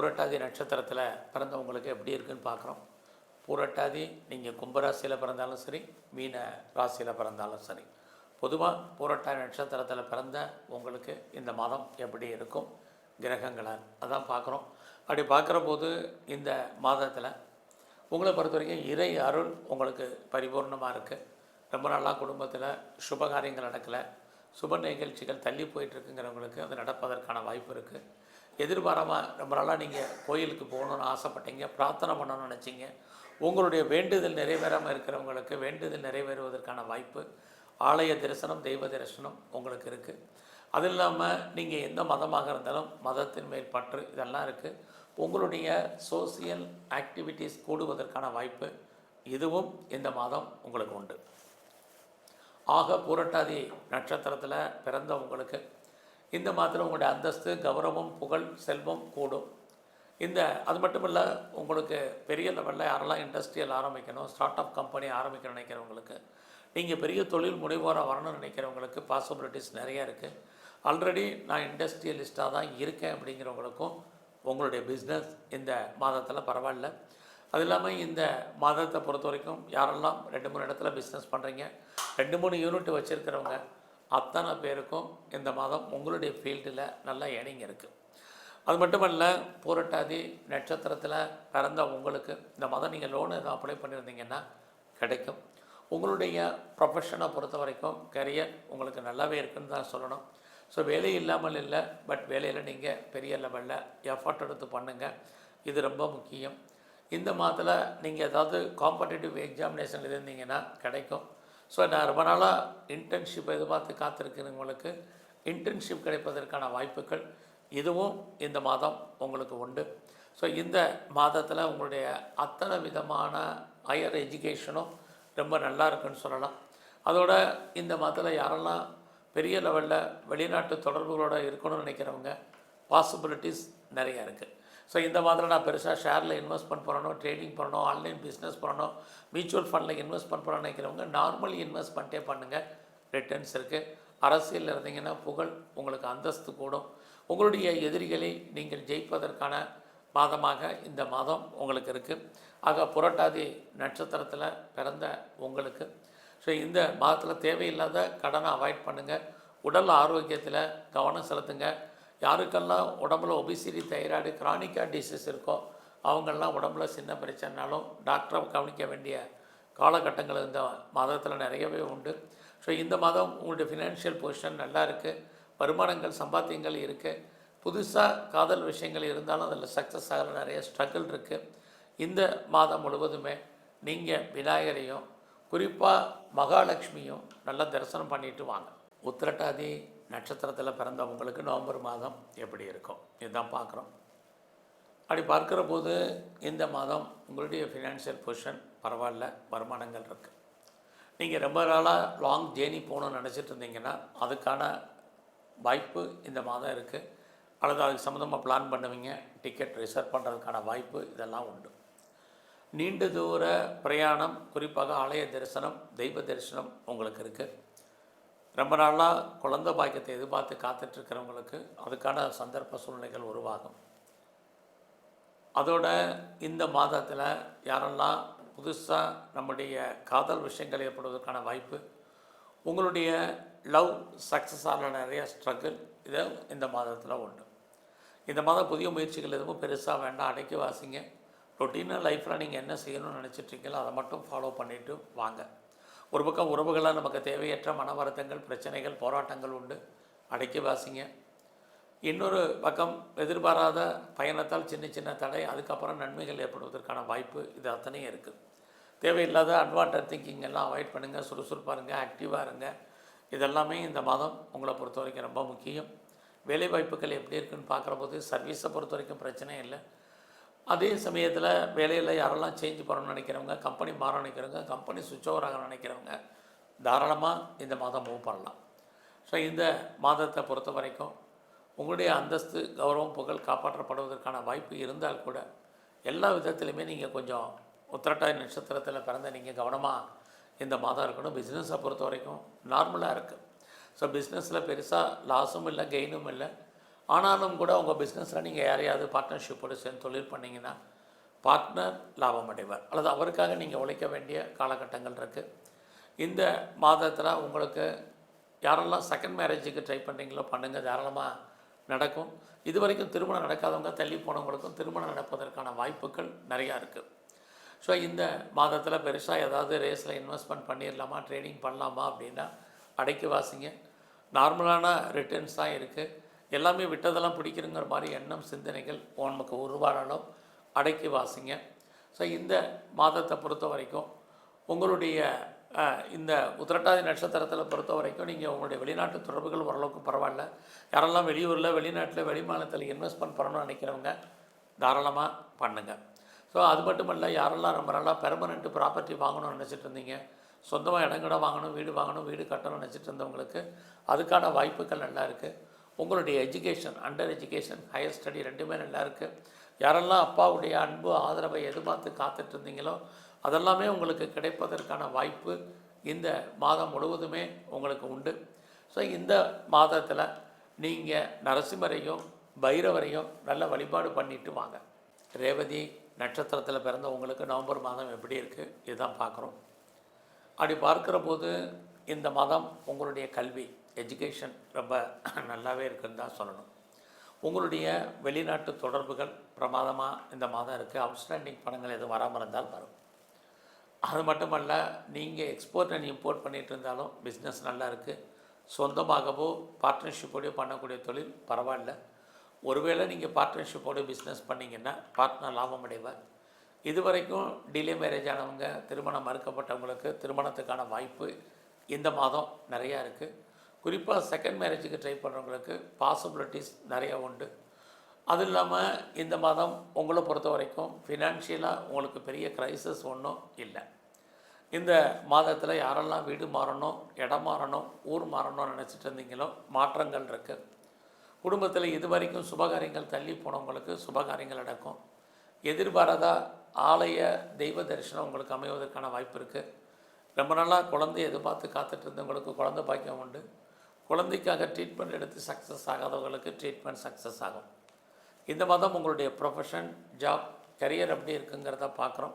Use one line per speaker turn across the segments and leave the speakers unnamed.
புரட்டாதி நட்சத்திரத்தில் பிறந்தவங்களுக்கு எப்படி இருக்குன்னு பார்க்குறோம். புரட்டாதி நீங்கள் கும்பராசியில் பிறந்தாலும் சரி மீன ராசியில் பிறந்தாலும் சரி. பொதுவாக புரட்டாதி நட்சத்திரத்தில் பிறந்த உங்களுக்கு இந்த மாதம் எப்படி இருக்கும்? கிரகங்களால் அதான் பார்க்குறோம். அப்படி பார்க்குற போது இந்த மாதத்தில் உங்களை பொறுத்த வரைக்கும் இறை அருள் உங்களுக்கு பரிபூர்ணமாக இருக்குது ரொம்ப நாளாக குடும்பத்தில் சுபகாரியங்கள் நடக்கலை. சுப நிகழ்ச்சிகள் தள்ளி போயிட்டுருக்குங்கிறவங்களுக்கு அது நடப்பதற்கான வாய்ப்பு இருக்குது எதிர்பாராமல் ரொம்ப நாளாக நீங்கள் கோயிலுக்கு போகணுன்னு ஆசைப்பட்டீங்க பிரார்த்தனை பண்ணணும்னு நினச்சிங்க. உங்களுடைய வேண்டுதல் நிறைவேறாமல் இருக்கிறவங்களுக்கு வேண்டுதல் நிறைவேறுவதற்கான வாய்ப்பு ஆலய தரிசனம் தெய்வ தரிசனம் உங்களுக்கு இருக்குது அது இல்லாமல் நீங்கள் எந்த மதமாக இருந்தாலும் மதத்தின் மேல் பற்று இதெல்லாம் இருக்குது உங்களுடைய சோசியல் ஆக்டிவிட்டீஸ் கூடுவதற்கான வாய்ப்பு இதுவும் இந்த மாதம் உங்களுக்கு உண்டு. ஆக பூரட்டாதி நட்சத்திரத்தில் பிறந்த உங்களுக்கு இந்த மாதத்தில் உங்களுடைய அந்தஸ்து கௌரவம் புகழ் செல்வம் கூடும். இந்த அது மட்டும் இல்லை உங்களுக்கு பெரிய லெவலில் யாரெல்லாம் இண்டஸ்ட்ரியல் ஆரம்பிக்கணும் ஸ்டார்ட் அப் கம்பெனி ஆரம்பிக்க நினைக்கிறவங்களுக்கு நீங்கள் பெரிய தொழில் முனைவோராக வரணும்னு நினைக்கிறவங்களுக்கு பாசிபிலிட்டிஸ் நிறையா இருக்குது ஆல்ரெடி நான் இண்டஸ்ட்ரியலிஸ்ட்டாக தான் இருக்கேன் அப்படிங்கிறவங்களுக்கும் உங்களுடைய பிஸ்னஸ் இந்த மாதத்தில் பரவாயில்ல. அது இல்லாமல் இந்த மாதத்தை பொறுத்த வரைக்கும் யாரெல்லாம் ரெண்டு மூணு இடத்துல பிஸ்னஸ் பண்ணுறீங்க ரெண்டு மூணு யூனிட் வச்சுருக்கிறவங்க அத்தனை பேருக்கும் இந்த மாதம் உங்களுடைய ஃபீல்டில் நல்லா இணைங்க இருக்குது அது மட்டுமல்ல பூரட்டாதி நட்சத்திரத்தில் பிறந்த உங்களுக்கு இந்த மாதம் நீங்கள் லோன் எதுவும் அப்ளை பண்ணியிருந்தீங்கன்னா கிடைக்கும். உங்களுடைய ப்ரொஃபஷனை பொறுத்த வரைக்கும் கரியர் உங்களுக்கு நல்லாவே இருக்குன்னு தான் சொல்லணும். ஸோ வேலை இல்லாமல் இல்லை பட் வேலையில் நீங்கள் பெரிய லெவலில் எஃபர்ட் எடுத்து பண்ணுங்கள் இது ரொம்ப முக்கியம். இந்த மாதத்தில் நீங்கள் ஏதாவது காம்படிட்டிவ் எக்ஸாமினேஷன் இருந்தீங்கன்னா கிடைக்கும். ஸோ நான் ரொம்ப நாளாக இன்டர்ன்ஷிப் எதிர்பார்த்து காத்திருக்கிறவங்களுக்கு இன்டர்ன்ஷிப் கிடைப்பதற்கான வாய்ப்புகள் இதுவும் இந்த மாதம் உங்களுக்கு உண்டு. ஸோ இந்த மாதத்தில் உங்களுடைய அத்தனை விதமான ஹையர் எஜுகேஷனும் ரொம்ப நல்லா இருக்குன்னு சொல்லலாம். அதோட இந்த மாதத்தில் யாரெல்லாம் பெரிய லெவலில் வெளிநாட்டு தொடர்புகளோடு இருக்கணும்னு நினைக்கிறவங்க பாசிபிலிட்டிஸ் நிறையா இருக்குது ஸோ இந்த மாதிரி நான் பெருசாக ஷேரில் இன்வெஸ்ட் பண்ண போகிறனோ ட்ரேடிங் பண்ணணும் ஆன்லைன் பிஸ்னஸ் பண்ணணும் மியூச்சுவல் ஃபண்டில் இன்வெஸ்ட் பண்ணணும்னு நினைக்கிறவங்க நார்மல் இன்வெஸ்ட்மெண்ட்டே பண்ணுங்கள் ரிட்டர்ன்ஸ் இருக்குது அரசியலில் இருந்தீங்கன்னா புகழ் உங்களுக்கு அந்தஸ்து கூடும். உங்களுடைய எதிரிகளை நீங்கள் ஜெயிப்பதற்கான மாதமாக இந்த மாதம் உங்களுக்கு இருக்குது ஆக புரட்டாதி நட்சத்திரத்தில் பிறந்த உங்களுக்கு. ஸோ இந்த மாதத்தில் தேவையில்லாத கடனை அவாய்ட் பண்ணுங்கள் உடல் ஆரோக்கியத்தில் கவனம் செலுத்துங்க. யாருக்கெல்லாம் உடம்புல ஒபிசிட்டி தைராய்டு கிரானிக்கா டிசீஸ் இருக்கோ அவங்கெல்லாம் உடம்புல சின்ன பிரச்சனைனாலும் டாக்டரை கவனிக்க வேண்டிய காலகட்டங்கள் இந்த மாதத்தில் நிறையவே உண்டு. ஸோ இந்த மாதம் உங்களுடைய ஃபினான்ஷியல் பொசிஷன் நல்லா இருக்குது வருமானங்கள் சம்பாத்தியங்கள் இருக்குது புதுசாக காதல் விஷயங்கள் இருந்தாலும் அதில் சக்ஸஸ் ஆகிற நிறைய ஸ்ட்ரகிள் இருக்குது இந்த மாதம் முழுவதுமே நீங்கள் விநாயகரையும் குறிப்பாக மகாலட்சுமியும் நல்லா தரிசனம் பண்ணிட்டு வாங்க. உத்திரட்டாதி நட்சத்திரத்தில் பிறந்தவங்களுக்கு நவம்பர் மாதம் எப்படி இருக்கும்? இதுதான் பார்க்குறோம். அப்படி பார்க்குற போது இந்த மாதம் உங்களுடைய ஃபினான்ஷியல் பொசிஷன் பரவாயில்ல வருமானங்கள் இருக்குது நீங்கள் ரொம்ப நாளாக லாங் ஜேர்னி போகணும்னு நினச்சிட்டு இருந்தீங்கன்னா அதுக்கான வாய்ப்பு இந்த மாதம் இருக்குது அல்லது அதுக்கு சம்மந்தமாக பிளான் பண்ணுவீங்க டிக்கெட் ரிசர்வ் பண்ணுறதுக்கான வாய்ப்பு இதெல்லாம் உண்டு. நீண்ட தூர பிரயாணம் குறிப்பாக ஆலய தரிசனம் தெய்வ தரிசனம் உங்களுக்கு இருக்குது ரொம்ப நாளாக குழந்த பாக்கியத்தை எதிர்பார்த்து காத்துட்ருக்கிறவங்களுக்கு அதுக்கான சந்தர்ப்ப சூழ்நிலைகள் உருவாகும். அதோட இந்த மாதத்தில் யாரெல்லாம் புதுசாக நம்முடைய காதல் விஷயங்கள் ஏற்படுவதற்கான வாய்ப்பு உங்களுடைய லவ் சக்ஸஸ் ஆன நிறைய ஸ்ட்ரகிள் இதை இந்த மாதத்தில் உண்டு. இந்த மாதம் புதிய முயற்சிகள் எதுவும் பெருசாக வேண்டாம் அடைக்க வாசிங்க. ரொட்டீனாக லைஃப்பில் நீங்கள் என்ன செய்யணும்னு நினச்சிட்ருக்கீங்களோ அதை மட்டும் ஃபாலோ பண்ணிவிட்டு வாங்க. ஒரு பக்கம் உறவுகளாக நமக்கு தேவையற்ற மன வருத்தங்கள் பிரச்சனைகள் போராட்டங்கள் உண்டு. அடைக்கி வாசிங்க. இன்னொரு பக்கம் எதிர்பாராத பயணத்தால் சின்ன சின்ன தடை அதுக்கப்புறம் நன்மைகள் ஏற்படுவதற்கான வாய்ப்பு இது அத்தனையும் இருக்குது தேவையில்லாத அட்வான்டர் திங்கிங் எல்லாம் அவாய்ட் பண்ணுங்கள் சுறுசுறுப்பாக இருங்க ஆக்டிவாக இருங்க. இதெல்லாமே இந்த மாதம் உங்களை பொறுத்த வரைக்கும் ரொம்ப முக்கியம். வேலை வாய்ப்புகள் எப்படி இருக்குன்னு பார்க்குற போது சர்வீஸை பொறுத்த வரைக்கும் பிரச்சனை இல்லை. அதே சமயத்தில் வேலையில் யாரெல்லாம் சேஞ்ச் பண்ணணும்னு நினைக்கிறவங்க கம்பெனி மாற நினைக்கிறவங்க கம்பெனி சுவிட்ச் ஓவர் ஆக நினைக்கிறவங்க தாராளமாக இந்த மாதம் மூவ் பண்ணலாம். ஸோ இந்த மாதத்தை பொறுத்த வரைக்கும் உங்களுடைய அந்தஸ்து கௌரவம் புகழ் காப்பாற்றப்படுவதற்கான வாய்ப்பு இருந்தால் கூட எல்லா விதத்துலையுமே நீங்கள் கொஞ்சம் உத்திரட்டாய் நட்சத்திரத்தில் பிறந்த நீங்கள் கவனமாக இந்த மாதம் இருக்கணும். பிஸ்னஸை பொறுத்த வரைக்கும் நார்மலாக இருக்குது ஸோ பிஸ்னஸில் பெருசாக லாஸும் இல்லை கெயினும் இல்லை. ஆனாலும் கூட உங்கள் பிஸ்னஸில் நீங்கள் யாரையாவது பார்ட்னர்ஷிப்போடு சேர்ந்து தொழில் பண்ணிங்கன்னா பார்ட்னர் லாபம் அடைவார். அல்லது அவருக்காக நீங்கள் உழைக்க வேண்டிய காலகட்டங்கள் இருக்குது இந்த மாதத்தில் உங்களுக்கு யாரெல்லாம் செகண்ட் மேரேஜுக்கு ட்ரை பண்ணுறீங்களோ பண்ணுங்கள் தாராளமாக நடக்கும். இது வரைக்கும் திருமணம் நடக்காதவங்க தள்ளி போனவங்களுக்கும் திருமணம் நடப்பதற்கான வாய்ப்புகள் நிறையா இருக்குது ஸோ இந்த மாதத்தில் பெருசாக ஏதாவது ரேஸில் இன்வெஸ்ட்மெண்ட் பண்ணிடலாமா ட்ரேடிங் பண்ணலாமா அப்படின்னா அடைக்கி வாசிங்க. நார்மலான ரிட்டர்ன்ஸ் தான் இருக்குது எல்லாமே விட்டதெல்லாம் பிடிக்கிறங்கிற மாதிரி எண்ணம் சிந்தனைகள் நமக்கு உருவானாலும் அடக்கி வாசிங்க. ஸோ இந்த மாதத்தை பொறுத்த வரைக்கும் உங்களுடைய இந்த உத்திரட்டாதி நட்சத்திரத்தில் பொறுத்த வரைக்கும் நீங்கள் உங்களுடைய வெளிநாட்டு தொடர்புகள் ஓரளவுக்கு பரவாயில்ல. யாரெல்லாம் வெளியூரில் வெளிநாட்டில் வெளிமாநிலத்தில் இன்வெஸ்ட்மெண்ட் பண்ணணும்னு நினைக்கிறவங்க தாராளமாக பண்ணுங்கள் ஸோ அது மட்டும் இல்லை யாரெல்லாம் ரொம்ப நல்லா பெர்மனெண்ட் ப்ராப்பர்ட்டி வாங்கணும்னு நினச்சிட்டு இருந்தீங்க சொந்தமாக இடங்கட வாங்கணும் வீடு வாங்கணும் வீடு கட்டணும்னு நினச்சிட்டு இருந்தவங்களுக்கு அதுக்கான வாய்ப்புகள் நல்லா இருக்குது உங்களுடைய education under education higher study ரெண்டுமே நல்லா இருக்குது யாரெல்லாம் அப்பாவுடைய அன்பு ஆதரவை எதிர்பார்த்து காத்துட்டு இருந்தீங்களோ அதெல்லாமே உங்களுக்கு கிடைப்பதற்கான வாய்ப்பு இந்த மாதம் முழுவதுமே உங்களுக்கு உண்டு. ஸோ இந்த மாதத்தில் நீங்கள் நரசிம்மரையும் பைரவரையும் நல்ல வழிபாடு பண்ணிட்டு வாங்க. ரேவதி நட்சத்திரத்தில் பிறந்தவங்களுக்கு நவம்பர் மாதம் எப்படி இருக்குது இதுதான் பார்க்குறோம். அப்படி பார்க்குற போது இந்த மாதம் உங்களுடைய கல்வி. எஜுகேஷன் ரொம்ப நல்லாவே இருக்குன்னு தான் சொல்லணும். உங்களுடைய வெளிநாட்டு தொடர்புகள் பிரமாதமாக இந்த மாதம் இருக்குது அவுட்ஸ்டாண்டிங் பணங்கள் எதுவும் வராமல் இருந்தால் வரும். அது மட்டுமல்ல நீங்கள் எக்ஸ்போர்ட் அண்ட் இம்போர்ட் பண்ணிகிட்டு இருந்தாலும் பிஸ்னஸ் நல்லா இருக்குது சொந்தமாகவோ பார்ட்னர்ஷிப்போடையோ பண்ணக்கூடிய தொழில் பரவாயில்ல. ஒருவேளை நீங்கள் பார்ட்னர்ஷிப்போடு பிஸ்னஸ் பண்ணிங்கன்னா பார்ட்னர் லாபம் அடைவார். இது வரைக்கும் டிலே மேரேஜ் ஆனவங்க திருமணம் மறுக்கப்பட்டவங்களுக்கு திருமணத்துக்கான வாய்ப்பு இந்த மாதம் நிறையா இருக்குது குறிப்பாக செகண்ட் மேரேஜுக்கு ட்ரை பண்ணுறவங்களுக்கு பாசிபிலிட்டிஸ் நிறையா உண்டு. அது இல்லாமல் இந்த மாதம் உங்களை பொறுத்த வரைக்கும் ஃபினான்ஷியலாக உங்களுக்கு பெரிய க்ரைசஸ் ஒன்றும் இல்லை. இந்த மாதத்தில் யாரெல்லாம் வீடு மாறணும் இடம் மாறணும் ஊர் மாறணும்னு நினச்சிட்டு இருந்தீங்களோ மாற்றங்கள் இருக்குது குடும்பத்தில் இது வரைக்கும் சுபகாரியங்கள் தள்ளி போனவங்களுக்கு சுபகாரியங்கள் நடக்கும். எதிர்பாராத ஆலய தெய்வ தரிசனம் உங்களுக்கு அமைவதற்கான வாய்ப்பு இருக்குது ரொம்ப நாளாக குழந்தைய எதிர்பார்த்து காத்துட்டு இருந்தவங்களுக்கு குழந்தை பாக்கியம் உண்டு. குழந்தைக்காக ட்ரீட்மெண்ட் எடுத்து சக்ஸஸ் ஆகாதவங்களுக்கு ட்ரீட்மெண்ட் சக்ஸஸ் ஆகும். இந்த மாதம் உங்களுடைய ப்ரொஃபஷன் ஜாப் கரியர் எப்படி இருக்குங்கிறத பார்க்குறோம்.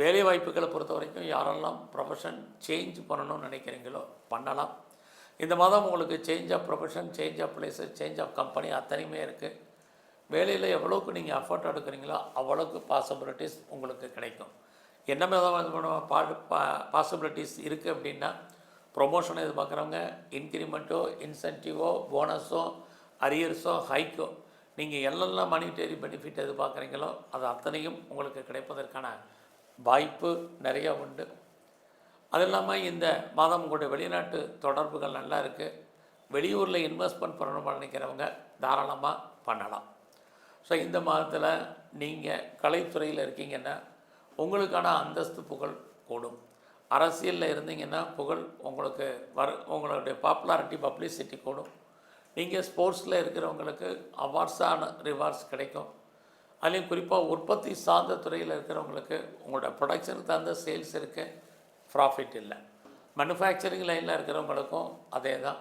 வேலை வாய்ப்புகளை பொறுத்த வரைக்கும் யாரெல்லாம் ப்ரொஃபஷன் சேஞ்ச் பண்ணணும்னு நினைக்கிறீங்களோ பண்ணலாம். இந்த மாதம் உங்களுக்கு change of profession change of place change of company அத்தனையுமே இருக்குது வேலையில் எவ்வளோக்கு நீங்கள் அஃபோர்ட் எடுக்கிறீங்களோ அவ்வளோக்கு பாசிபிலிட்டிஸ் உங்களுக்கு கிடைக்கும். என்ன விதமான பா பாசிபிலிட்டிஸ் இருக்குது அப்படின்னா ப்ரொமோஷன் எதிர்பார்க்குறவங்க இன்க்ரிமெண்ட்டோ இன்சென்டிவோ போனஸோ அரியர்ஸோ ஹைக்கோ நீங்கள் எல்லாம் மானிட்டரி பெனிஃபிட் எதிர்பார்க்குறீங்களோ அது அத்தனையும் உங்களுக்கு கிடைப்பதற்கான வாய்ப்பு நிறைய உண்டு. அது இல்லாமல் இந்த மாதம் உங்களுடைய வெளிநாட்டு தொடர்புகள் நல்லா இருக்குது வெளியூரில் இன்வெஸ்ட்மெண்ட் பண்ணணும்னு நினைக்கிறவங்க தாராளமாக பண்ணலாம். ஸோ இந்த மாதத்தில் நீங்கள் கலைத்துறையில் இருக்கீங்கன்னா உங்களுக்கான அந்தஸ்து புகழ் கூடும். அரசியலில் இருந்தீங்கன்னா புகழ் உங்களுக்கு வர உங்களுடைய பாப்புலாரிட்டி பப்ளிசிட்டி கூடும். நீங்கள் ஸ்போர்ட்ஸில் இருக்கிறவங்களுக்கு அவார்ட்ஸான ரிவார்ட்ஸ் கிடைக்கும். அதுலேயும் குறிப்பாக உற்பத்தி சார்ந்த துறையில் இருக்கிறவங்களுக்கு உங்களோட ப்ரொடக்ஷனுக்கு தகுந்த சேல்ஸ் இருக்குது ப்ராஃபிட் இல்லை. மேனுஃபேக்சரிங் லைனில் இருக்கிறவங்களுக்கும் அதே தான்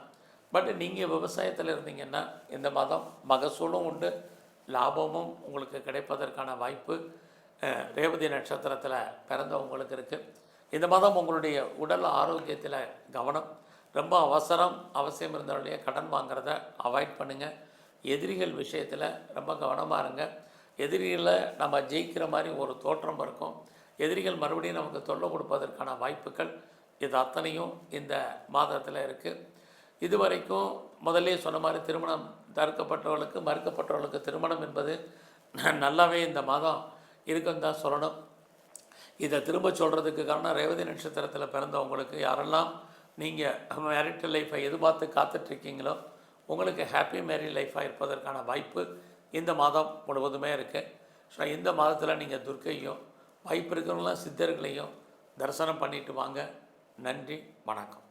பட் நீங்கள் விவசாயத்தில் இருந்தீங்கன்னா இந்த மாதம் மகசூலும் உண்டு. லாபமும் உங்களுக்கு கிடைப்பதற்கான வாய்ப்பு. ரேவதி நட்சத்திரத்தில் பிறந்தவங்களுக்கு இருக்குது இந்த மாதம் உங்களுடைய உடல் ஆரோக்கியத்தில் கவனம் ரொம்ப அவசரம் அவசியம் இருந்தவருடைய கடன் வாங்குறத அவாய்ட் பண்ணுங்கள் எதிரிகள் விஷயத்தில் ரொம்ப கவனமாக இருங்க. எதிரிகளை நம்ம ஜெயிக்கிற மாதிரி ஒரு தோற்றம் இருக்கும். எதிரிகள் மறுபடியும் நமக்கு தொல்லை கொடுப்பதற்கான வாய்ப்புகள் இது அத்தனையும் இந்த மாதத்தில் இருக்குது இது வரைக்கும் முதல்லே சொன்ன மாதிரி திருமணம் தடுக்கப்பட்டவர்களுக்கு மறுக்கப்பட்டவர்களுக்கு திருமணம் என்பது நல்லாவே இந்த மாதம் இருக்குன்னு தான் சொல்லணும். இதை திரும்ப சொல்கிறதுக்கு காரணம் ரேவதி நட்சத்திரத்தில் பிறந்தவங்களுக்கு யாரெல்லாம் நீங்கள் மேரிட்டல் லைஃப்பை எதிர்பார்த்து காத்துட்ருக்கீங்களோ உங்களுக்கு ஹாப்பி மேரி லைஃப்பாக இருப்பதற்கான வாய்ப்பு இந்த மாதம் முழுவதுமே இருக்குது ஸோ இந்த மாதத்தில் நீங்கள் துர்க்கையும் வாய்ப்பு இருக்கிறவங்களாம் சித்தர்களையும் தரிசனம் பண்ணிட்டு வாங்க. நன்றி வணக்கம்.